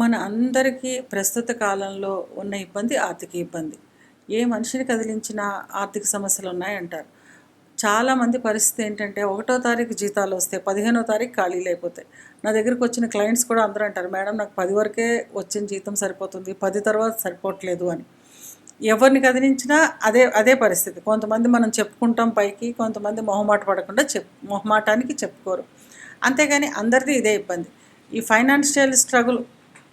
మన అందరికీ ప్రస్తుత కాలంలో ఉన్న ఇబ్బంది ఆర్థిక ఇబ్బంది. ఏ మనిషిని కదిలించినా ఆర్థిక సమస్యలు ఉన్నాయంటారు. చాలామంది పరిస్థితి ఏంటంటే ఒకటో తారీఖు జీతాలు వస్తాయి పదిహేనో తారీఖు ఖాళీలు అయిపోతాయి నా దగ్గరికి వచ్చిన క్లయింట్స్ కూడా అందరూ అంటారు మేడం నాకు పది వరకే వచ్చిన జీతం సరిపోతుంది పది తర్వాత సరిపోవట్లేదు అని. ఎవరిని కదిలించినా అదే అదే పరిస్థితి. కొంతమంది మనం చెప్పుకుంటాం పైకి కొంతమంది మొహమాట పడకుండా చెప్ మొహమాటానికి చెప్పుకోరు. అంతేగాని అందరిది ఇదే ఇబ్బంది. ఈ ఫైనాన్షియల్ స్ట్రగుల్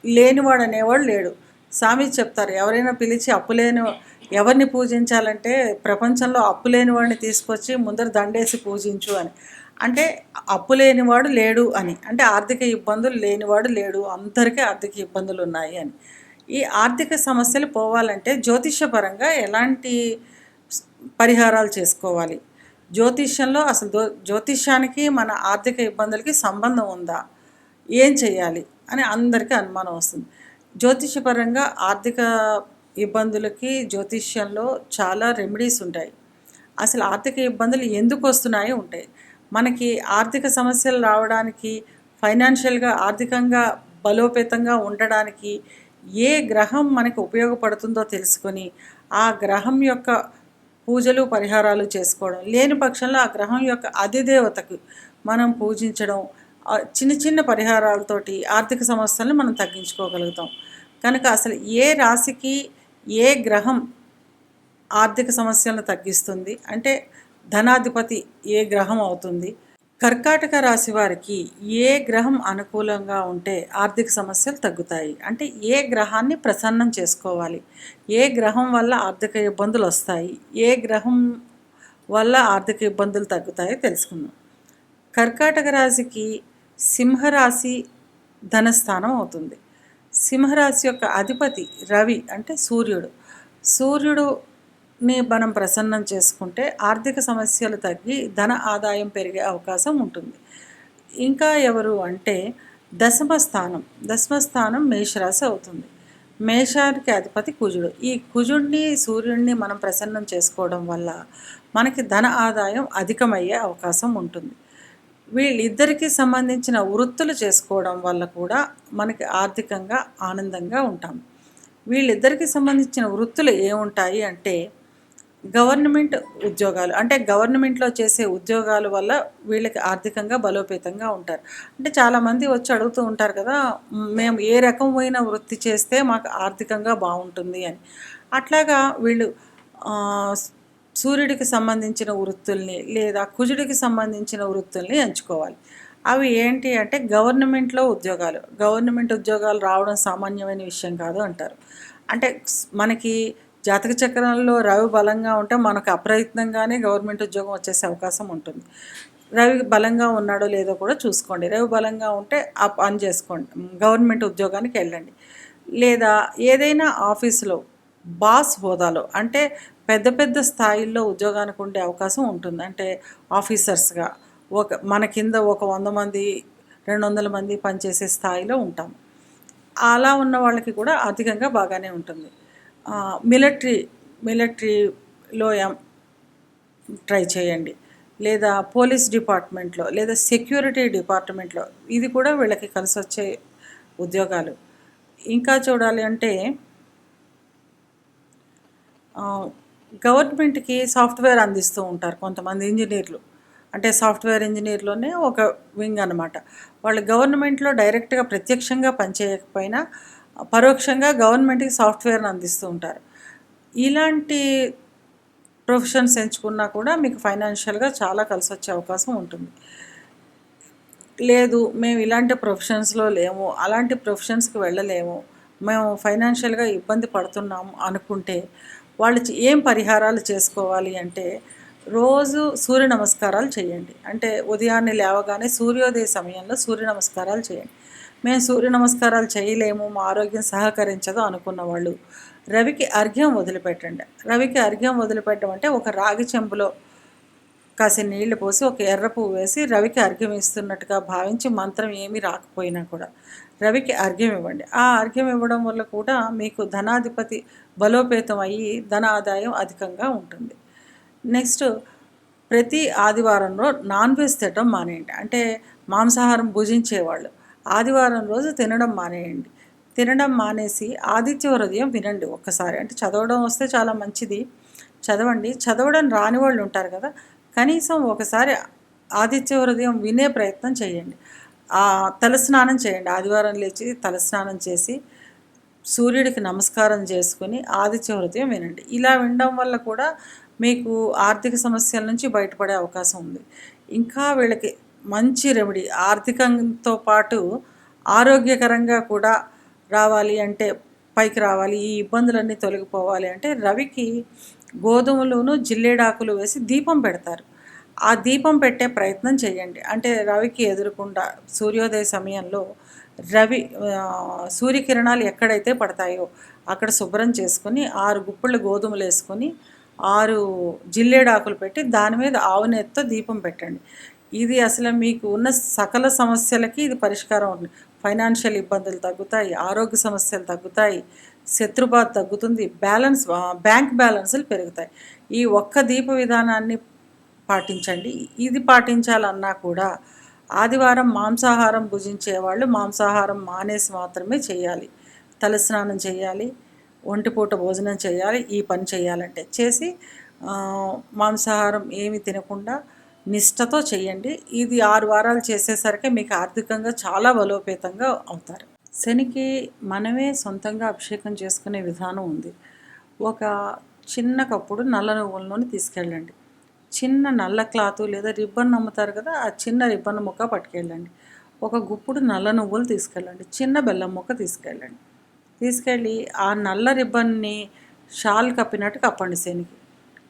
లేనివాడు అనేవాడు లేడు. స్వామి చెప్తారు ఎవరైనా పిలిచి అప్పు లేని ఎవరిని పూజించాలంటే ప్రపంచంలో అప్పు లేనివాడిని తీసుకొచ్చి ముందర దండేసి పూజించు అని. అంటే అప్పు లేనివాడు లేడు అని. అంటే ఆర్థిక ఇబ్బందులు లేనివాడు లేడు. అందరికీ ఆర్థిక ఇబ్బందులు ఉన్నాయి అని. ఈ ఆర్థిక సమస్యలు పోవాలంటే జ్యోతిష్యపరంగా ఎలాంటి పరిహారాలు చేసుకోవాలి? జ్యోతిష్యంలో అసలు జ్యోతిష్యానికి మన ఆర్థిక ఇబ్బందులకి సంబంధం ఉందా? ఏం చేయాలి? అని అందరికీ అనుమానం వస్తుంది. జ్యోతిష్యపరంగా ఆర్థిక ఇబ్బందులకి జ్యోతిష్యంలో చాలా రెమెడీస్ ఉంటాయి. అసలు ఆర్థిక ఇబ్బందులు ఎందుకు వస్తున్నాయి ఉంటాయి. మనకి ఆర్థిక సమస్యలు రావడానికి ఫైనాన్షియల్గా ఆర్థికంగా బలోపేతంగా ఉండడానికి ఏ గ్రహం మనకి ఉపయోగపడుతుందో తెలుసుకొని ఆ గ్రహం యొక్క పూజలు పరిహారాలు చేసుకోవడం లేని పక్షంలో ఆ గ్రహం యొక్క అధిదేవతకు మనం పూజించడం చిన్న చిన్న పరిహారాలతోటి ఆర్థిక సమస్యలను మనం తగ్గించుకోగలుగుతాం. కనుక అసలు ఏ రాశికి ఏ గ్రహం ఆర్థిక సమస్యలను తగ్గిస్తుంది? అంటే ధనాధిపతి ఏ గ్రహం అవుతుంది? కర్కాటక రాశి వారికి ఏ గ్రహం అనుకూలంగా ఉంటే ఆర్థిక సమస్యలు తగ్గుతాయి? అంటే ఏ గ్రహాన్ని ప్రసన్నం చేసుకోవాలి? ఏ గ్రహం వల్ల ఆర్థిక ఇబ్బందులు వస్తాయి? ఏ గ్రహం వల్ల ఆర్థిక ఇబ్బందులు తగ్గుతాయో తెలుసుకుందాం. కర్కాటక రాశికి సింహరాశి ధనస్థానం అవుతుంది. సింహరాశి యొక్క అధిపతి రవి అంటే సూర్యుడు. సూర్యుడుని మనం ప్రసన్నం చేసుకుంటే ఆర్థిక సమస్యలు తగ్గి ధన ఆదాయం పెరిగే అవకాశం ఉంటుంది. ఇంకా ఎవరు అంటే దశమ స్థానం. దశమ స్థానం మేషరాశి అవుతుంది. మేషానికి అధిపతి కుజుడు. ఈ కుజుడిని సూర్యుడిని మనం ప్రసన్నం చేసుకోవడం వల్ల మనకి ధన ఆదాయం అధికమయ్యే అవకాశం ఉంటుంది. వీళ్ళిద్దరికీ సంబంధించిన వృత్తులు చేసుకోవడం వల్ల కూడా మనకి ఆర్థికంగా ఆనందంగా ఉంటాం. వీళ్ళిద్దరికీ సంబంధించిన వృత్తులు ఏముంటాయి అంటే గవర్నమెంట్ ఉద్యోగాలు అంటే గవర్నమెంట్లో చేసే ఉద్యోగాల వల్ల వీళ్ళకి ఆర్థికంగా బలోపేతంగా ఉంటారు. అంటే చాలామంది వచ్చి అడుగుతూ ఉంటారు కదా మేము ఏ రకమైన వృత్తి చేస్తే మాకు ఆర్థికంగా బాగుంటుంది అని. అట్లాగా వీళ్ళు సూర్యుడికి సంబంధించిన వృత్తుల్ని లేదా కుజుడికి సంబంధించిన వృత్తుల్ని ఎంచుకోవాలి. అవి ఏంటి అంటే గవర్నమెంట్లో ఉద్యోగాలు. గవర్నమెంట్ ఉద్యోగాలు రావడం సామాన్యమైన విషయం కాదు అంటారు. అంటే మనకి జాతక చక్రంలో రవి బలంగా ఉంటే మనకు అప్రయత్నంగానే గవర్నమెంట్ ఉద్యోగం వచ్చేసే అవకాశం ఉంటుంది. రవి బలంగా ఉన్నాడో లేదో కూడా చూసుకోండి. రవి బలంగా ఉంటే ఆ పని చేసుకోండి. గవర్నమెంట్ ఉద్యోగానికి వెళ్ళండి. లేదా ఏదైనా ఆఫీసులో బాస్ హోదాలో అంటే పెద్ద పెద్ద స్థాయిల్లో ఉద్యోగానికి ఉండే అవకాశం ఉంటుంది. అంటే ఆఫీసర్స్గా ఒక మన కింద ఒక వంద మంది రెండు వందల మంది పనిచేసే స్థాయిలో ఉంటాం. అలా ఉన్న వాళ్ళకి కూడా ఆర్థికంగా బాగానే ఉంటుంది. మిలిటరీ మిలిటరీలో ట్రై చేయండి. లేదా పోలీస్ డిపార్ట్మెంట్లో లేదా సెక్యూరిటీ డిపార్ట్మెంట్లో ఇది కూడా వీళ్ళకి కలిసి వచ్చే ఉద్యోగాలు. ఇంకా చూడాలి అంటే గవర్నమెంట్కి సాఫ్ట్వేర్ అందిస్తూ ఉంటారు కొంతమంది ఇంజనీర్లు. అంటే సాఫ్ట్వేర్ ఇంజనీర్లోనే ఒక వింగ్ అనమాట వాళ్ళు గవర్నమెంట్లో డైరెక్ట్గా ప్రత్యక్షంగా పనిచేయకపోయినా పరోక్షంగా గవర్నమెంట్కి సాఫ్ట్వేర్ని అందిస్తూ ఉంటారు. ఇలాంటి ప్రొఫెషన్స్ ఎంచుకున్నా కూడా మీకు ఫైనాన్షియల్గా చాలా కలిసి వచ్చే అవకాశం ఉంటుంది. లేదు మేము ఇలాంటి ప్రొఫెషన్స్లో లేము అలాంటి ప్రొఫెషన్స్కి వెళ్ళలేము మేము ఫైనాన్షియల్గా ఇబ్బంది పడుతున్నాము అనుకుంటే వాళ్ళు ఏం పరిహారాలు చేసుకోవాలి అంటే రోజు సూర్య నమస్కారాలు చేయండి. అంటే ఉదయాన్నే లేవగానే సూర్యోదయ సమయంలో సూర్య నమస్కారాలు చేయండి. మేము సూర్య నమస్కారాలు చేయలేము మా ఆరోగ్యం సహకరించదు అనుకున్న వాళ్ళు రవికి అర్ఘ్యం వదిలిపెట్టండి. రవికి అర్ఘ్యం వదిలిపెట్టడం అంటే ఒక రాగి చెంబులో కాసిన నీళ్ళు పోసి ఒక ఎర్ర పువ్వు వేసి రవికి అర్ఘ్యం ఇస్తున్నట్టుగా భావించి మంత్రం ఏమీ రాకపోయినా కూడా రవికి అర్ఘ్యం ఇవ్వండి. ఆ అర్ఘ్యం ఇవ్వడం వల్ల కూడా మీకు ధనాధిపతి బలోపేతం అయ్యి ధన ఆదాయం అధికంగా ఉంటుంది. నెక్స్ట్ ప్రతి ఆదివారంలో నాన్ వెజ్ తినడం మానేయండి. అంటే మాంసాహారం భుజించేవాళ్ళు ఆదివారం రోజు తినడం మానేయండి. తినడం మానేసి ఆదిత్య హృదయం వినండి ఒక్కసారి. అంటే చదవడం వస్తే చాలా మంచిది. చదవండి. చదవడం రాని వాళ్ళు ఉంటారు కదా కనీసం ఒకసారి ఆదిత్య హృదయం వినే ప్రయత్నం చేయండి. ఆ తలస్నానం చేయండి. ఆదివారం లేచి తలస్నానం చేసి సూర్యుడికి నమస్కారం చేసుకుని ఆదిత్య హృదయం వినండి. ఇలా వినడం వల్ల కూడా మీకు ఆర్థిక సమస్యల నుంచి బయటపడే అవకాశం ఉంది. ఇంకా వీళ్ళకి మంచి రెమెడీ ఆర్థికంతో పాటు ఆరోగ్యకరంగా కూడా రావాలి అంటే పైకి రావాలి ఈ ఇబ్బందులన్నీ తొలగిపోవాలి అంటే రవికి గోధుమలును జిల్లేడాకులు వేసి దీపం పెడతారు. ఆ దీపం పెట్టే ప్రయత్నం చేయండి. అంటే రవికి ఎదురుకుండా సూర్యోదయ సమయంలో రవి సూర్యకిరణాలు ఎక్కడైతే పడతాయో అక్కడ శుభ్రం చేసుకొని ఆరు గుప్పళ్ళు గోధుమలు వేసుకొని ఆరు జిల్లేడాకులు పెట్టి దాని మీద ఆవు దీపం పెట్టండి. ఇది అసలు మీకు ఉన్న సకల సమస్యలకి ఇది పరిష్కారం ఉంది ఫైనాన్షియల్ ఇబ్బందులు తగ్గుతాయి ఆరోగ్య సమస్యలు తగ్గుతాయి శత్రుబాధ తగ్గుతుంది. బ్యాలెన్స్ బ్యాంక్ బ్యాలెన్సులు పెరుగుతాయి. ఈ ఒక్క దీప విధానాన్ని పాటించండి. ఇది పాటించాలన్నా కూడా ఆదివారం మాంసాహారం భుజించే వాళ్ళు మాంసాహారం మానేసి మాత్రమే చేయాలి. తలస్నానం చేయాలి ఒంటిపూట భోజనం చేయాలి ఈ పని చేయాలంటే. చేసి మాంసాహారం ఏమి తినకుండా నిష్టతో చేయండి. ఇది ఆరు వారాలు చేసేసరికి మీకు ఆర్థికంగా చాలా బలోపేతంగా అవుతారు. శనికి మనమే సొంతంగా అభిషేకం చేసుకునే విధానం ఉంది. ఒక చిన్న కప్పుడు నల్ల నువ్వుల తీసుకెళ్ళండి. చిన్న నల్ల క్లాత్ లేదా రిబ్బన్ అమ్ముతారు కదా ఆ చిన్న రిబ్బన్ ముక్క పట్టుకెళ్ళండి. ఒక గుప్పుడు నల్ల నువ్వులు తీసుకెళ్ళండి. చిన్న బెల్లం ముక్క తీసుకెళ్ళండి. తీసుకెళ్ళి ఆ నల్ల రిబ్బన్ని షాల్ కప్పినట్టు కప్పండి శనికి.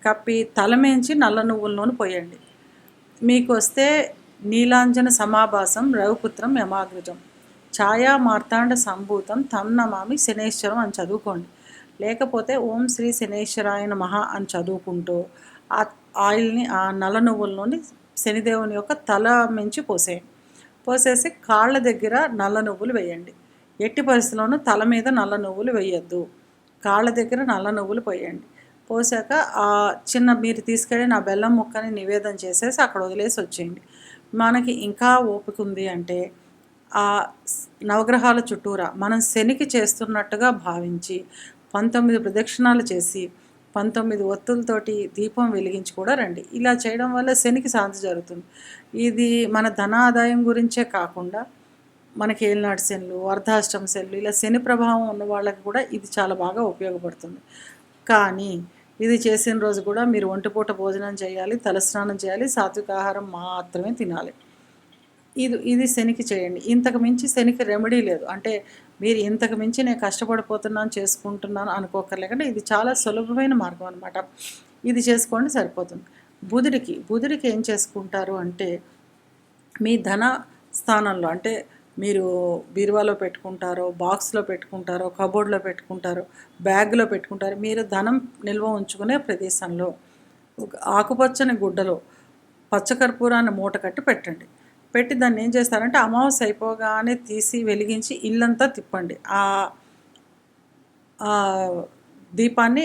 కప్పి తలమేంచి నల్ల నువ్వుల పోయండి. మీకు వస్తే నీలాంజన సమాభాసం రవిపుత్రం యమాగ్రజం. ఛాయా మార్తాండ సంభూతం తం నమామి శనేశ్వరం అని చదువుకోండి. లేకపోతే ఓం శ్రీ శనేశ్వరాయన మహా అని చదువుకుంటూ ఆ ఆయిల్ని ఆ నల్ల నువ్వుల్లోని శనిదేవుని యొక్క తల మించి పోసేయండి. పోసేసి కాళ్ళ దగ్గర నల్ల నువ్వులు వేయండి. ఎట్టి పరిస్థితుల్లోనూ తల మీద నల్ల నువ్వులు వేయొద్దు. కాళ్ళ దగ్గర నల్ల నువ్వులు పోయండి. పోసాక ఆ చిన్న మీరు తీసుకెళ్ళి నా బెల్లం ముక్కని నివేదన చేసేసి అక్కడ వదిలేసి వచ్చేయండి. మనకి ఇంకా ఓపిక ఉంది అంటే ఆ నవగ్రహాల చుట్టూరా మనం శనికి చేస్తున్నట్టుగా భావించి పంతొమ్మిది ప్రదక్షిణాలు చేసి పంతొమ్మిది ఒత్తులతోటి దీపం వెలిగించి కూడా రండి. ఇలా చేయడం వల్ల శనికి శాంతి జరుగుతుంది. ఇది మన ధనాదాయం గురించే కాకుండా మనకి ఏలినాటి శనులు అర్ధాష్టమ శనులు ఇలా శని ప్రభావం ఉన్న వాళ్ళకి కూడా ఇది చాలా బాగా ఉపయోగపడుతుంది. కానీ ఇది చేసిన రోజు కూడా మీరు ఒంటిపూట భోజనం చేయాలి తలస్నానం చేయాలి సాత్విక ఆహారం మాత్రమే తినాలి. ఇది ఇది శనికి చేయండి. ఇంతకు మించి శనికి రెమెడీ లేదు. అంటే మీరు ఇంతకు మించి నేను కష్టపడిపోతున్నాను చేసుకుంటున్నాను అనుకోకర్లేకంటే ఇది చాలా సులభమైన మార్గం అనమాట ఇది చేసుకోండి సరిపోతుంది. బుధుడికి బుధుడికి ఏం చేసుకుంటారు అంటే మీ ధన స్థానంలో అంటే మీరు బీరువాలో పెట్టుకుంటారో బాక్స్లో పెట్టుకుంటారో కబోర్డ్లో పెట్టుకుంటారో బ్యాగ్లో పెట్టుకుంటారో మీరు ధనం నిల్వ ఉంచుకునే ప్రదేశంలో ఒక ఆకుపచ్చని గుడ్డలో పచ్చకర్పూరాన్ని మూట కట్టి పెట్టండి. పెట్టి దాన్ని ఏం చేస్తారంటే అమావాస్య అయిపోగానే తీసి వెలిగించి ఇల్లంతా తిప్పండి. ఆ దీపాన్ని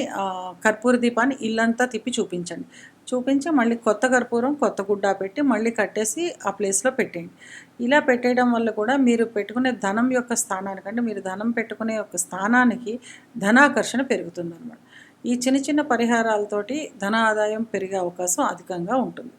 కర్పూర దీపాన్ని ఇల్లంతా తిప్పి చూపించండి. చూపించి మళ్ళీ కొత్త కర్పూరం కొత్త గుడ్డ పెట్టి మళ్ళీ కట్టేసి ఆ ప్లేస్లో పెట్టేయండి. ఇలా పెట్టేయడం వల్ల కూడా మీరు పెట్టుకునే ధనం యొక్క స్థానానికంటే మీరు ధనం పెట్టుకునే యొక్క స్థానానికి ధనాకర్షణ పెరుగుతుంది ఈ చిన్న చిన్న పరిహారాలతోటి ధన ఆదాయం పెరిగే అవకాశం అధికంగా ఉంటుంది.